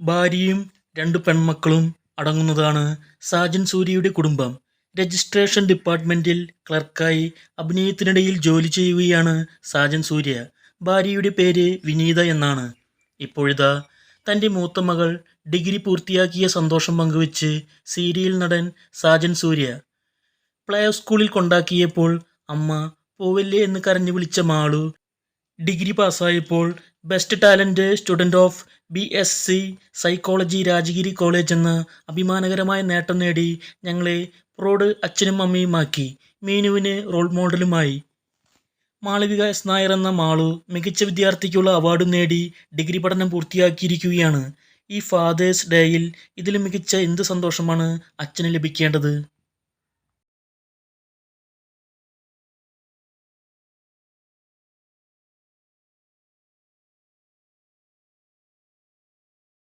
ഭാര്യയും രണ്ട് പെൺമക്കളും അടങ്ങുന്നതാണ് സാജൻ സൂര്യയുടെ കുടുംബം. രജിസ്ട്രേഷൻ ഡിപ്പാർട്ട്മെന്റിൽ ക്ലർക്കായി അഭിനയത്തിനിടയിൽ ജോലി ചെയ്യുകയാണ് സാജൻ സൂര്യ. ഭാര്യയുടെ പേര് വിനീത എന്നാണ്. ഇപ്പോഴിതാ തന്റെ മൂത്ത മകൾ ഡിഗ്രി പൂർത്തിയാക്കിയ സന്തോഷം പങ്കുവച്ച് സീരിയൽ നടൻ സാജൻ സൂര്യ. പ്ലേ ഓഫ് സ്കൂളിൽ കൊണ്ടാക്കിയപ്പോൾ അമ്മ പോവല്ലേ എന്ന് കരഞ്ഞു വിളിച്ച Malu degree പാസ്സായപ്പോൾ best talent student of B S C psychology Rajagiri college എന്ന അഭിമാനകരമായ നേട്ടം നേടി ഞങ്ങളെ പ്രോഡ് അച്ഛനും അമ്മയുമാക്കി മീനുവിന് റോൾ മോഡലുമായി മാളവിക എസ് നായർ എന്ന മാളു മികച്ച വിദ്യാർത്ഥിക്കുള്ള അവാർഡ് നേടി ഡിഗ്രി പഠനം പൂർത്തിയാക്കിയിരിക്കുകയാണ്. ഈ ഫാദേഴ്സ് ഡേയിൽ ഇതിലും മികച്ച എന്ത് സന്തോഷമാണ് അച്ഛന് ലഭിക്കേണ്ടത്?